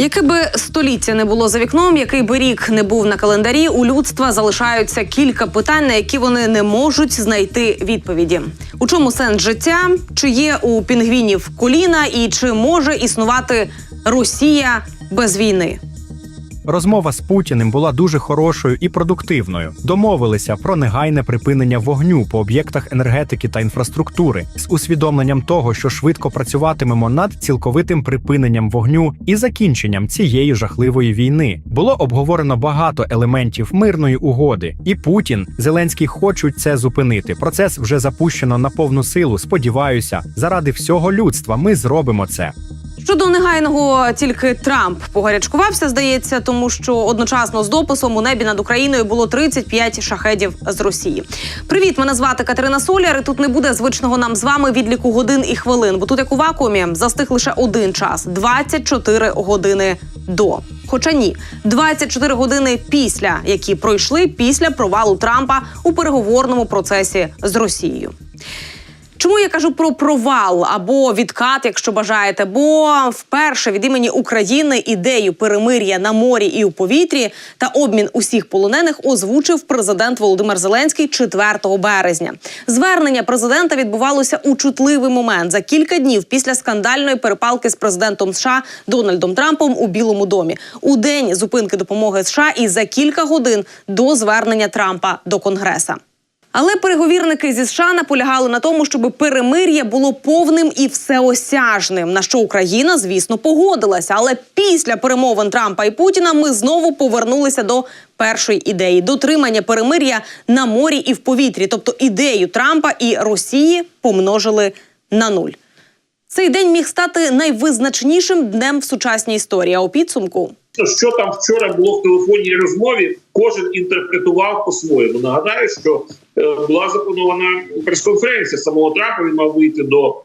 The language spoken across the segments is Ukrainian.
Яке би століття не було за вікном, який би рік не був на календарі, у людства залишаються кілька питань, на які вони не можуть знайти відповіді. У чому сенс життя? Чи є у пінгвінів коліна, і чи може існувати Росія без війни? Розмова з Путіним була дуже хорошою і продуктивною. Домовилися про негайне припинення вогню по об'єктах енергетики та інфраструктури з усвідомленням того, що швидко працюватимемо над цілковитим припиненням вогню і закінченням цієї жахливої війни. Було обговорено багато елементів мирної угоди, і Путін Зеленський хочуть це зупинити. Процес вже запущено на повну силу. Сподіваюся, заради всього людства ми зробимо це. Щодо негайного тільки Трамп погарячкувався, здається, тому що одночасно з дописом у небі над Україною було 35 шахедів з Росії. Привіт, мене звати Катерина Соляр. і Тут не буде звичного нам з вами відліку годин і хвилин, бо тут як у вакуумі застиг лише один час 24 години до. Хоча ні, 24 години після, які пройшли після провалу Трампа у переговорному процесі з Росією. Чому я кажу про провал або відкат, якщо бажаєте? Бо вперше від імені України ідею перемир'я на морі і у повітрі та обмін усіх полонених озвучив президент Володимир Зеленський 4 березня. Звернення президента відбувалося у чутливий момент за кілька днів після скандальної перепалки з президентом США Дональдом Трампом у Білому домі у день зупинки допомоги США і за кілька годин до звернення Трампа до Конгреса. Але переговірники зі США наполягали на тому, щоб перемир'я було повним і всеосяжним. На що Україна, звісно, погодилася. Але після перемовин Трампа і Путіна ми знову повернулися до першої ідеї дотримання перемир'я на морі і в повітрі. Тобто ідею Трампа і Росії помножили на нуль. Цей день міг стати найвизначнішим днем в сучасній історії. А у підсумку що там вчора було в телефонній розмові, кожен інтерпретував по-своєму. Нагадаю, що була запланована прес-конференція самого Трампа. Він мав вийти до,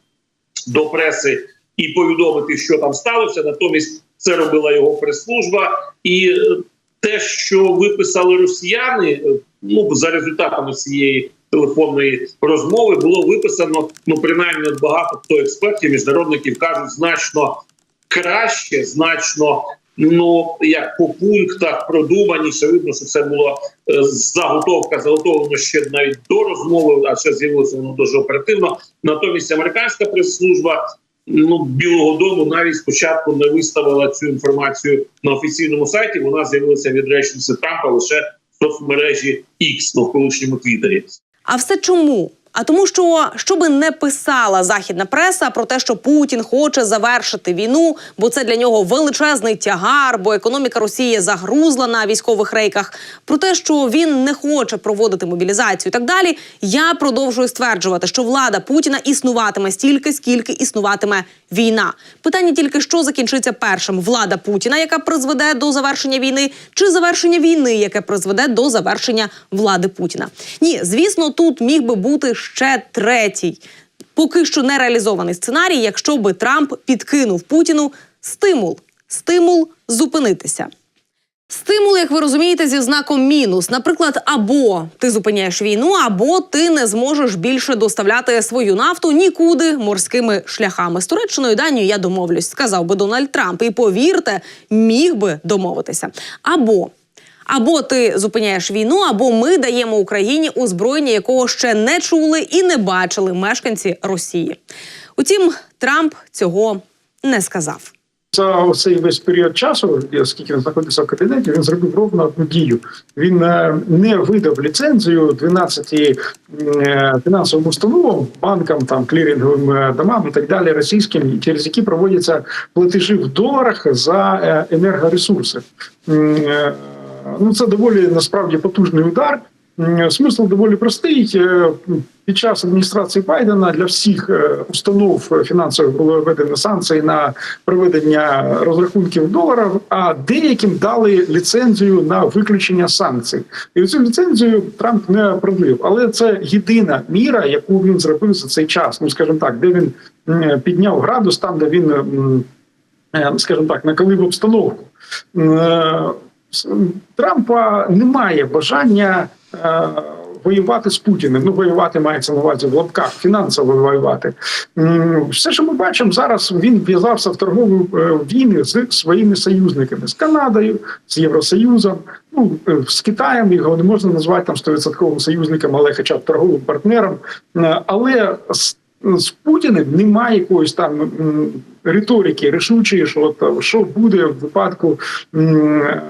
до преси і повідомити, що там сталося. Натомість це робила його прес-служба, і е, те, що виписали росіяни, е, ну за результатами цієї телефонної розмови, було виписано. Ну принаймні багато хто експертів, міжнародників кажуть значно краще, значно ну як по пунктах продуманіше. Видно, що це була е, заготовка, заготовлено ще навіть до розмови, а ще з'явилося воно дуже оперативно. Натомість американська прес-служба. Ну, Білого Дому навіть спочатку не виставила цю інформацію на офіційному сайті. Вона з'явилася від речниці Трампа лише в соцмережі X, в колишньому Твіттері. А все чому? А тому, що що би не писала західна преса про те, що Путін хоче завершити війну, бо це для нього величезний тягар, бо економіка Росії загрузла на військових рейках. Про те, що він не хоче проводити мобілізацію, і так далі. Я продовжую стверджувати, що влада Путіна існуватиме стільки, скільки існуватиме війна. Питання тільки що закінчиться першим: влада Путіна, яка призведе до завершення війни, чи завершення війни, яке призведе до завершення влади Путіна. Ні, звісно, тут міг би бути ще третій, поки що не реалізований сценарій, якщо би Трамп підкинув Путіну стимул, стимул зупинитися. Стимул, як ви розумієте, зі знаком мінус. Наприклад, або ти зупиняєш війну, або ти не зможеш більше доставляти свою нафту нікуди морськими шляхами. З Туреччиною Данією я домовлюсь, сказав би Дональд Трамп. І повірте, міг би домовитися. Або або ти зупиняєш війну, або ми даємо Україні озброєння, якого ще не чули і не бачили мешканці Росії. Утім, Трамп цього не сказав. За цей весь період часу, оскільки він знаходився в кабінеті, він зробив ровно одну дію. Він е, не видав ліцензію 12 е, фінансовим установам, банкам, там кліринговим е, домам і так далі, російським, через які проводяться платежі в доларах за енергоресурси. Ну це доволі насправді потужний удар. Смисл доволі простий. Е, під час адміністрації Байдена для всіх е, установ фінансових було введено санкції на проведення розрахунків доларів, а деяким дали ліцензію на виключення санкцій. І цю ліцензію Трамп не продлив. Але це єдина міра, яку він зробив за цей час. Ну скажімо так, де він підняв градус, там де він е, скажімо так, накалив обстановку. Трампа немає бажання воювати з Путіним. Ну, воювати мається на увазі в лапках, фінансово воювати. Все, що ми бачимо зараз, він в'язався в торгові е, війни з своїми союзниками з Канадою, з Євросоюзом. Ну е, з Китаєм його не можна назвати там 100% союзником, але хоча б торговим партнером. Е, Але з, з Путіним немає якоїсь там риторики, рішучої, що от, що буде в випадку е,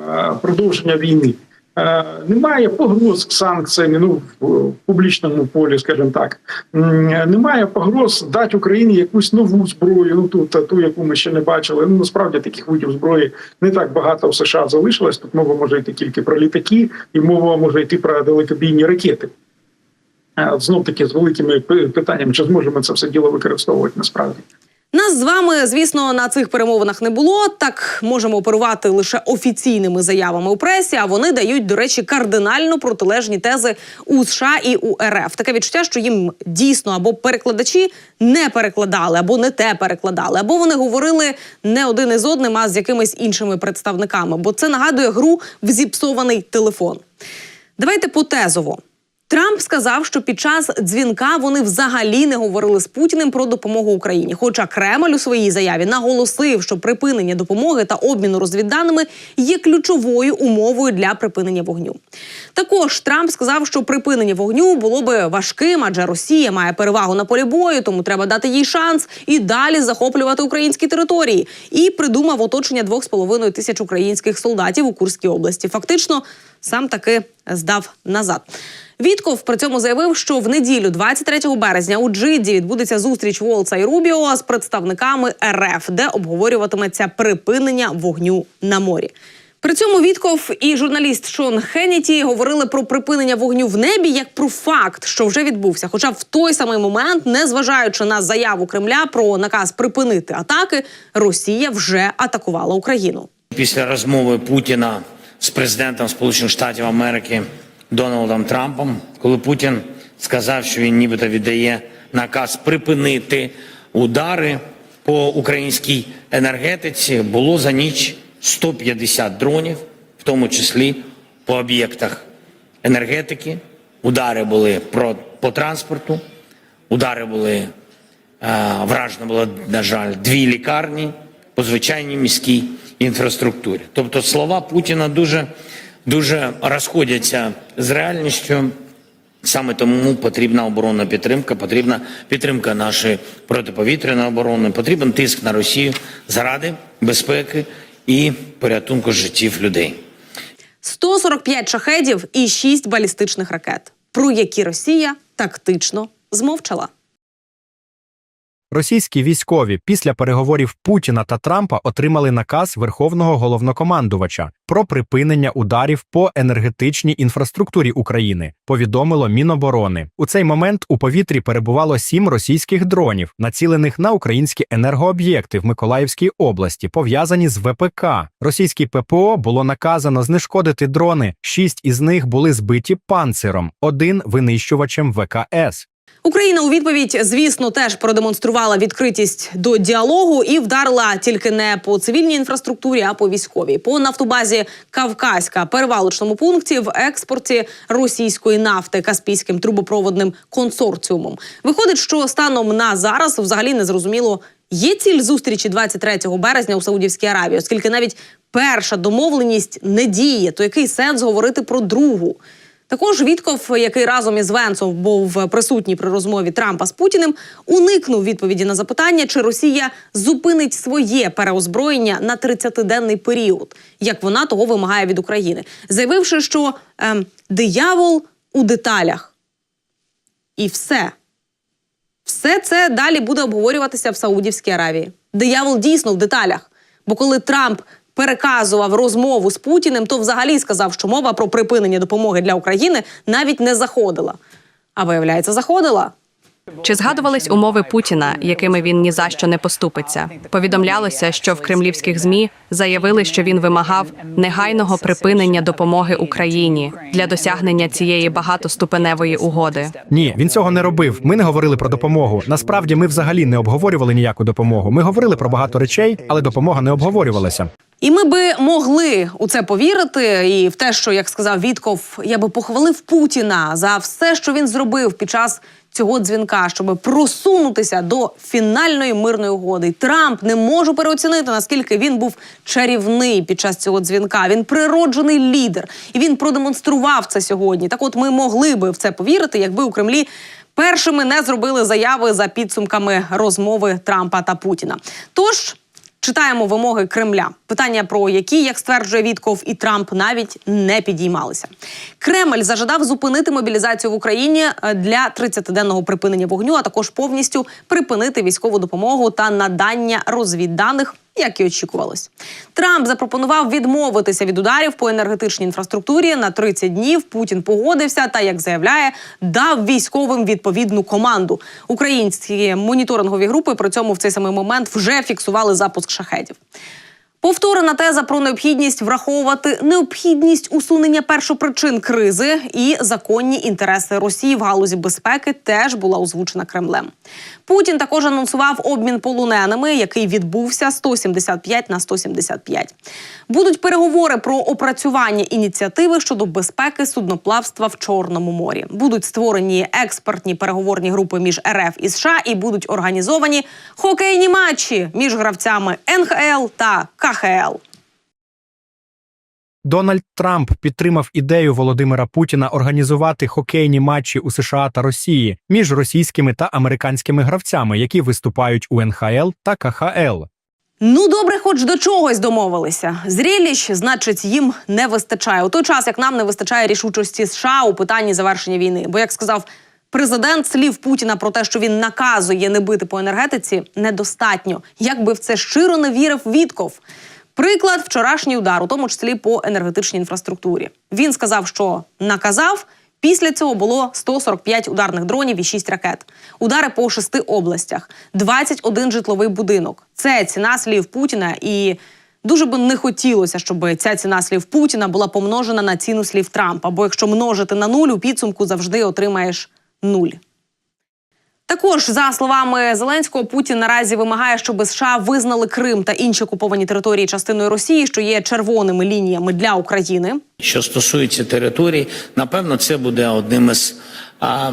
продовження війни. Е, Немає погроз санкціями ну в публічному полі, скажімо так. Немає погроз дати Україні якусь нову зброю. Ну ту ту, яку ми ще не бачили. Ну насправді таких видів зброї не так багато в США залишилось. Тут мова може йти тільки про літаки, і мова може йти про далекобійні ракети. Знов таки з великими пи- питаннями, чи зможемо це все діло використовувати насправді. Нас з вами, звісно, на цих перемовинах не було. Так можемо оперувати лише офіційними заявами у пресі. А вони дають, до речі, кардинально протилежні тези у США і у РФ. Таке відчуття, що їм дійсно або перекладачі не перекладали, або не те перекладали, або вони говорили не один із одним, а з якимись іншими представниками. Бо це нагадує гру в зіпсований телефон. Давайте потезово. Трамп сказав, що під час дзвінка вони взагалі не говорили з Путіним про допомогу Україні. Хоча Кремль у своїй заяві наголосив, що припинення допомоги та обміну розвідданими є ключовою умовою для припинення вогню. Також Трамп сказав, що припинення вогню було би важким, адже Росія має перевагу на полі бою, тому треба дати їй шанс і далі захоплювати українські території. І придумав оточення 2,5 тисяч українських солдатів у Курській області. Фактично, сам таки здав назад. Вітков при цьому заявив, що в неділю, 23 березня, у Джидді відбудеться зустріч Волца і Рубіо з представниками РФ, де обговорюватиметься припинення вогню на морі. При цьому Вітков і журналіст Шон Хенніті говорили про припинення вогню в небі як про факт, що вже відбувся. Хоча в той самий момент, незважаючи на заяву Кремля про наказ припинити атаки, Росія вже атакувала Україну. Після розмови Путіна з президентом Сполучених Штатів Америки Дональдом Трампом, коли Путін сказав, що він нібито віддає наказ припинити удари по українській енергетиці, було за ніч 150 дронів, в тому числі по об'єктах енергетики. Удари були про, по транспорту, удари були е, вражено було, на жаль, дві лікарні по звичайній міській інфраструктурі. Тобто слова Путіна дуже, дуже розходяться з реальністю. Саме тому потрібна оборонна підтримка, потрібна підтримка нашої протиповітряної оборони, потрібен тиск на Росію заради безпеки і порятунку життів людей. 145 шахедів і 6 балістичних ракет, про які Росія тактично змовчала. Російські військові після переговорів Путіна та Трампа отримали наказ Верховного головнокомандувача про припинення ударів по енергетичній інфраструктурі України. Повідомило Міноборони. У цей момент у повітрі перебувало сім російських дронів, націлених на українські енергооб'єкти в Миколаївській області, пов'язані з ВПК. Російській ППО було наказано знешкодити дрони. Шість із них були збиті панциром, один винищувачем ВКС. Україна у відповідь, звісно, теж продемонструвала відкритість до діалогу і вдарила тільки не по цивільній інфраструктурі, а по військовій. По нафтобазі Кавказька, перевалочному пункті в експорті російської нафти каспійським трубопроводним консорціумом. Виходить, що станом на зараз взагалі не зрозуміло. Є ціль зустрічі 23 березня у Саудівській Аравії, оскільки навіть перша домовленість не діє, то який сенс говорити про другу? Також Вітков, який разом із Венцом був присутній при розмові Трампа з Путіним, уникнув відповіді на запитання, чи Росія зупинить своє переозброєння на 30-денний період, як вона того вимагає від України, заявивши, що ем, диявол у деталях. І все. Все це далі буде обговорюватися в Саудівській Аравії. Диявол дійсно в деталях. Бо коли Трамп переказував розмову з Путіним, то взагалі сказав, що мова про припинення допомоги для України навіть не заходила. А виявляється, заходила. Чи згадувались умови Путіна, якими він ні за що не поступиться? Повідомлялося, що в кремлівських змі заявили, що він вимагав негайного припинення допомоги Україні для досягнення цієї багатоступеневої угоди. Ні, він цього не робив. Ми не говорили про допомогу. Насправді, ми взагалі не обговорювали ніяку допомогу. Ми говорили про багато речей, але допомога не обговорювалася. І ми би могли у це повірити, і в те, що як сказав Вітков, я би похвалив Путіна за все, що він зробив під час цього дзвінка, щоб просунутися до фінальної мирної угоди. Трамп не можу переоцінити наскільки він був чарівний під час цього дзвінка. Він природжений лідер, і він продемонстрував це сьогодні. Так, от ми могли би в це повірити, якби у Кремлі. Першими не зробили заяви за підсумками розмови Трампа та Путіна. Тож Читаємо вимоги Кремля. Питання про які, як стверджує Вітков і Трамп, навіть не підіймалися. Кремль зажадав зупинити мобілізацію в Україні е, для 30-денного припинення вогню, а також повністю припинити військову допомогу та надання розвідданих. Як і очікувалось, Трамп запропонував відмовитися від ударів по енергетичній інфраструктурі на 30 днів. Путін погодився та, як заявляє, дав військовим відповідну команду. Українські моніторингові групи при цьому в цей самий момент вже фіксували запуск шахедів. Повторена теза про необхідність враховувати необхідність усунення першопричин кризи і законні інтереси Росії в галузі безпеки теж була озвучена Кремлем. Путін також анонсував обмін полоненими, який відбувся 175 на 175. Будуть переговори про опрацювання ініціативи щодо безпеки судноплавства в Чорному морі. Будуть створені експертні переговорні групи між РФ і США і будуть організовані хокейні матчі між гравцями НХЛ та КХЛ. Дональд Трамп підтримав ідею Володимира Путіна організувати хокейні матчі у США та Росії між російськими та американськими гравцями, які виступають у НХЛ та КХЛ. Ну, добре, хоч до чогось домовилися. Зріліч, значить, їм не вистачає. У той час, як нам не вистачає рішучості США у питанні завершення війни. Бо, як сказав президент, слів Путіна про те, що він наказує не бити по енергетиці, недостатньо. Як би в це щиро не вірив Вітков. Приклад вчорашній удар, у тому числі по енергетичній інфраструктурі. Він сказав, що наказав. Після цього було 145 ударних дронів і 6 ракет. Удари по шести областях, 21 житловий будинок. Це ціна слів Путіна. І дуже би не хотілося, щоб ця ціна слів Путіна була помножена на ціну слів Трампа. Бо якщо множити на нуль, у підсумку завжди отримаєш нуль. Також за словами Зеленського, Путін наразі вимагає, щоб США визнали Крим та інші окуповані території частиною Росії, що є червоними лініями для України. Що стосується територій, напевно, це буде одним із а,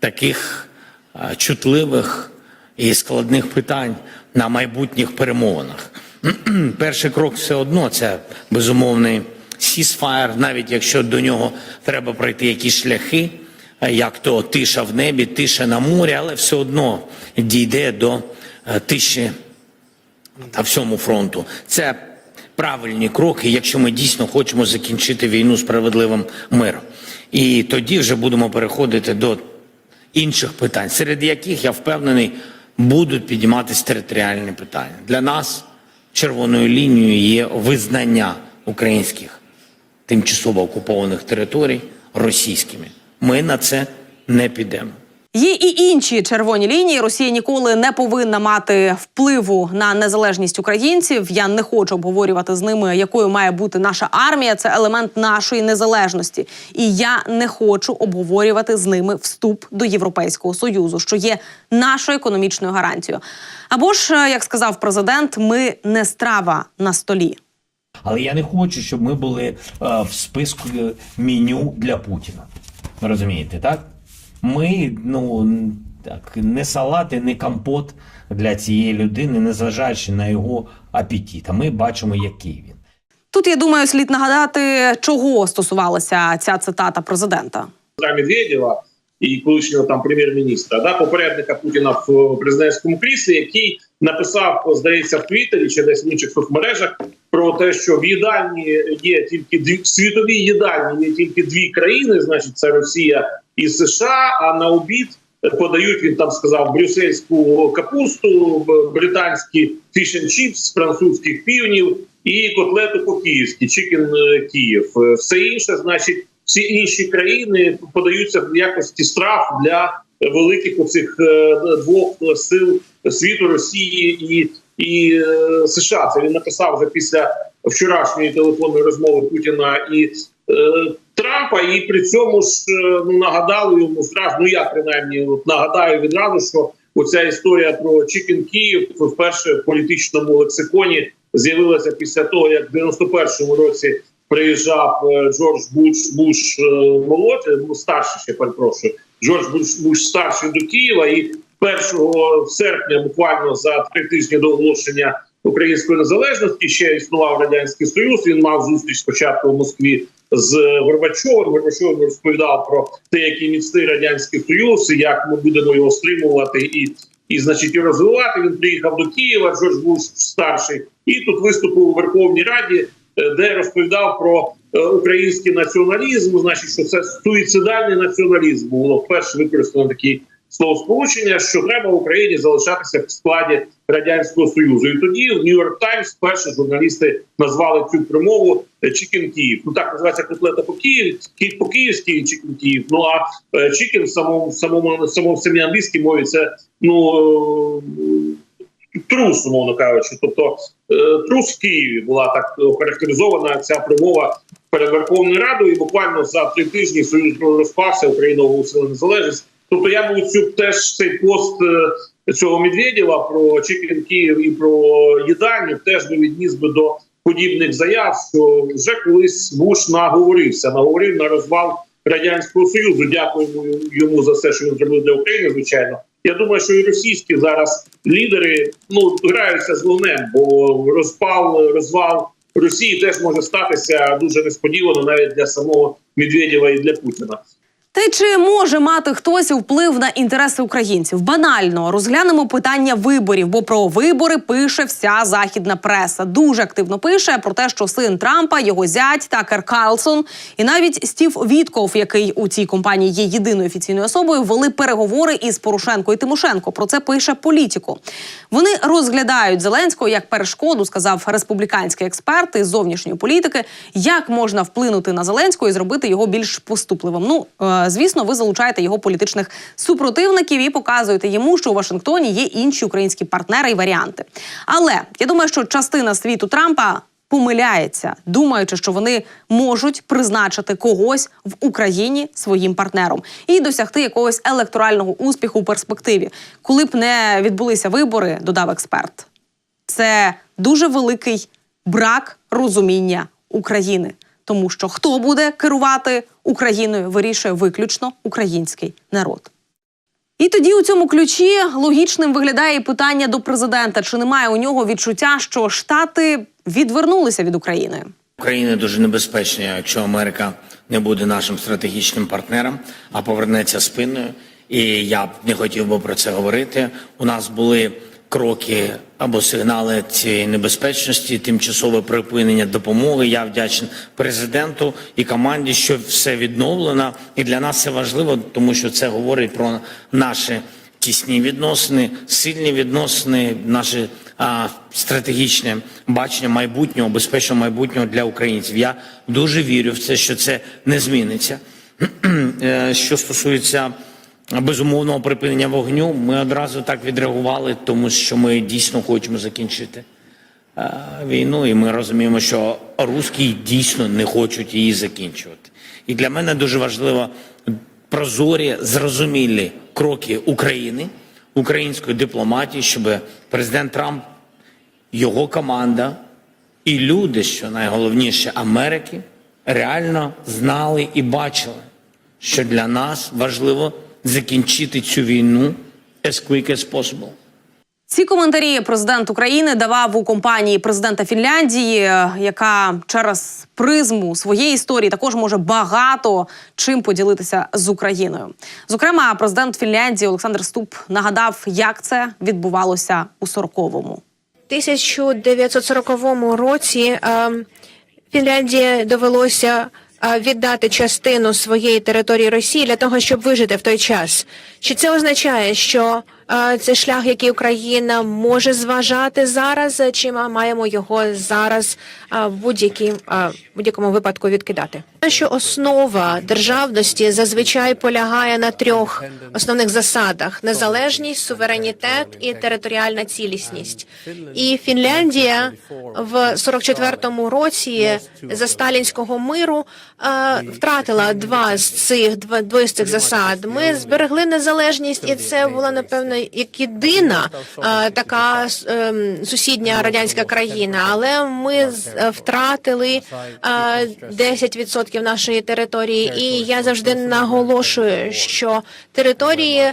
таких а, чутливих і складних питань на майбутніх перемовинах. Перший крок все одно це безумовний сісфаєр, навіть якщо до нього треба пройти якісь шляхи, як то тиша в небі, тиша на морі, але все одно дійде до е, тиші на всьому фронту. Це правильні кроки, якщо ми дійсно хочемо закінчити війну справедливим миром. І тоді вже будемо переходити до інших питань, серед яких я впевнений будуть підійматися територіальні питання. Для нас червоною лінією є визнання українських тимчасово окупованих територій російськими. Ми на це не підемо. Є і інші червоні лінії. Росія ніколи не повинна мати впливу на незалежність українців. Я не хочу обговорювати з ними, якою має бути наша армія. Це елемент нашої незалежності. І я не хочу обговорювати з ними вступ до Європейського союзу, що є нашою економічною гарантією. Або ж, е, як сказав президент, ми не страва на столі. Але я не хочу, щоб ми були е, в списку меню для Путіна. Ви розумієте, так? Ми, ну так, не салат і не компот для цієї людини, незважаючи на його апетит. А ми бачимо, який він. Тут я думаю, слід нагадати, чого стосувалася ця цитата президента. Медведєва і колишнього там прем'єр-міністра, да, попередника Путіна в президентському кріслі, який написав, здається, в Твіттері чи десь в інших соцмережах про те, що в їдальні є тільки дві в світовій їдальні є тільки дві країни, значить, це Росія і США. А на обід подають він там сказав брюссельську капусту, британські фішн чіпс, французьких півнів і котлету по-київськи, чикен Київ. Е, Все інше, значить, всі інші країни подаються в якості страв для великих оцих е, двох сил світу Росії і, і е, США. Це він написав вже після вчорашньої телефонної розмови Путіна і е, Трампа. І при цьому ж е, ну, нагадали йому зразу, ну я принаймні от, нагадаю відразу, що оця історія про Чікен Київ вперше в політичному лексиконі з'явилася після того, як в 91-му році приїжджав е, Джордж Буш Буш е, молодший, ну, старший ще перепрошую. Джордж Буш, Буш старший до Києва, і 1 серпня, буквально за три тижні до оголошення української незалежності, ще існував радянський союз. Він мав зустріч спочатку в Москві з Горбачовим. Горбачов розповідав про те, який міцний радянський союз, як ми будемо його стримувати і. І, значить, і розвивати він приїхав до Києва, Джордж Буш старший, і тут виступив у Верховній Раді, де розповідав про е, український націоналізм. Значить, що це суїцидальний націоналізм було вперше використано такі словосполучення, що треба в Україні залишатися в складі радянського союзу. І тоді в Нью-Йорк Таймс перші журналісти назвали цю промову Чікен Київ. Ну так називається котлета по Київ, по київськи Чікен Київ. Ну а е, Чікен в самому самому самому самій англійській мові це ну. е, Трус, умовно кажучи, тобто е, трус в Києві була так охарактеризована ця промова перед Верховною Радою, і буквально за три тижні союз розпався, Україна оголосила незалежність. Тобто я був цю теж цей пост е, цього Медведєва про Чикен Київ і про їдальню теж би відніс би до подібних заяв, що вже колись Буш наговорився, наговорив на розвал радянського союзу. Дякуємо йому за все, що він зробив для України. Звичайно, я думаю, що і російські зараз лідери ну граються з вогнем, бо розпал розвал Росії теж може статися дуже несподівано, навіть для самого Медведєва і для Путіна. Та чи може мати хтось вплив на інтереси українців? Банально розглянемо питання виборів, бо про вибори пише вся західна преса. Дуже активно пише про те, що син Трампа, його зять Такер Карлсон і навіть Стів Вітков, який у цій компанії є єдиною офіційною особою, вели переговори із Порошенко і Тимошенко. Про це пише політико. Вони розглядають Зеленського як перешкоду, сказав республіканський експерт із зовнішньої політики. Як можна вплинути на Зеленського і зробити його більш поступливим? Ну е, звісно, ви залучаєте його політичних супротивників і показуєте йому, що у Вашингтоні є інші українські партнери і варіанти. Але я думаю, що частина світу Трампа. Помиляється, думаючи, що вони можуть призначити когось в Україні своїм партнером і досягти якогось електорального успіху у перспективі, коли б не відбулися вибори, додав експерт. Це дуже великий брак розуміння України, тому що хто буде керувати Україною, вирішує виключно український народ. І тоді у цьому ключі логічним виглядає і питання до президента: чи немає у нього відчуття, що Штати відвернулися від України? Україна дуже небезпечна, якщо Америка не буде нашим стратегічним партнером, а повернеться спиною. І я б не хотів би про це говорити. У нас були кроки або сигнали цієї небезпечності, тимчасове припинення допомоги. Я вдячний президенту і команді, що все відновлено. І для нас це важливо, тому що це говорить про наші тісні відносини, сильні відносини, наше а, стратегічне бачення майбутнього, безпечного майбутнього для українців. Я дуже вірю в це, що це не зміниться. Е, Що стосується безумовного припинення вогню, ми одразу так відреагували, тому що ми дійсно хочемо закінчити е, війну, і ми розуміємо, що русські дійсно не хочуть її закінчувати. І для мене дуже важливо прозорі, зрозумілі кроки України, української дипломатії, щоб президент Трамп, його команда і люди, що найголовніше Америки, реально знали і бачили, що для нас важливо закінчити цю війну as quick as possible. Ці коментарі президент України давав у компанії президента Фінляндії, яка через призму своєї історії також може багато чим поділитися з Україною. Зокрема, президент Фінляндії Олександр Ступ нагадав, як це відбувалося у 40-му. 1940 році е, Фінляндії довелося віддати частину своєї території Росії для того, щоб вижити в той час. Чи це означає, що це шлях, який Україна може зважати зараз, чи ми маємо його зараз в будь-якій, будь-якому випадку відкидати? Що основа державності зазвичай полягає на трьох основних засадах: незалежність, суверенітет і територіальна цілісність. І Фінляндія в 44-му році за сталінського миру втратила два з цих два з цих засад. Ми зберегли незалежність, і це була напевно як єдина е, така ем, сусідня радянська країна, але ми е, втратили е, 10% нашої території, і я завжди наголошую, що території.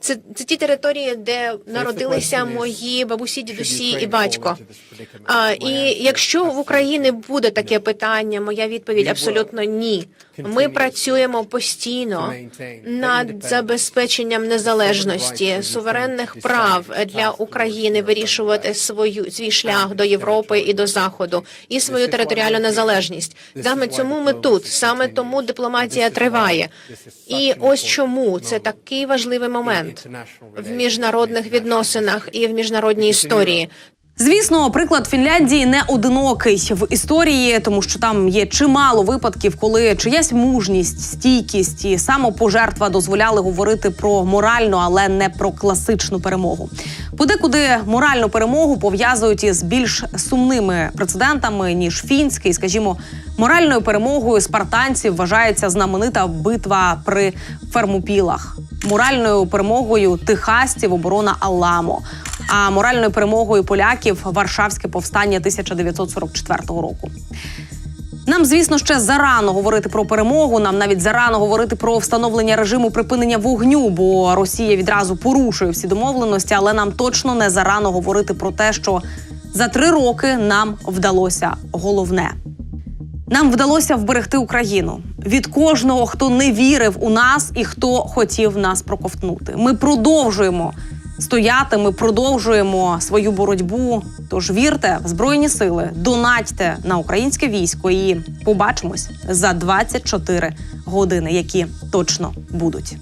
Це, це ті території, де народилися мої бабусі, дідусі і батько. А, і якщо в Україні буде таке питання, моя відповідь абсолютно ні. Ми працюємо постійно над забезпеченням незалежності, суверенних прав для України вирішувати свою свій шлях до Європи і до Заходу і свою територіальну незалежність. Саме цьому ми тут, саме тому дипломатія триває. І ось чому це такий важливий момент в міжнародних відносинах і в міжнародній історії. Звісно, приклад Фінляндії не одинокий в історії, тому що там є чимало випадків, коли чиясь мужність, стійкість і самопожертва дозволяли говорити про моральну, але не про класичну перемогу. Подекуди моральну перемогу пов'язують із більш сумними прецедентами ніж фінський, скажімо, моральною перемогою спартанців вважається знаменита битва при Фермопілах. Моральною перемогою техасців оборона Аламо. А моральною перемогою поляків Варшавське повстання 1944 року. Нам, звісно, ще зарано говорити про перемогу. Нам навіть зарано говорити про встановлення режиму припинення вогню, бо Росія відразу порушує всі домовленості. Але нам точно не зарано говорити про те, що за три роки нам вдалося головне. Нам вдалося вберегти Україну від кожного, хто не вірив у нас і хто хотів нас проковтнути. Ми продовжуємо стояти. Ми продовжуємо свою боротьбу. Тож вірте в збройні сили, донатьте на українське військо і побачимось за 24 години, які точно будуть.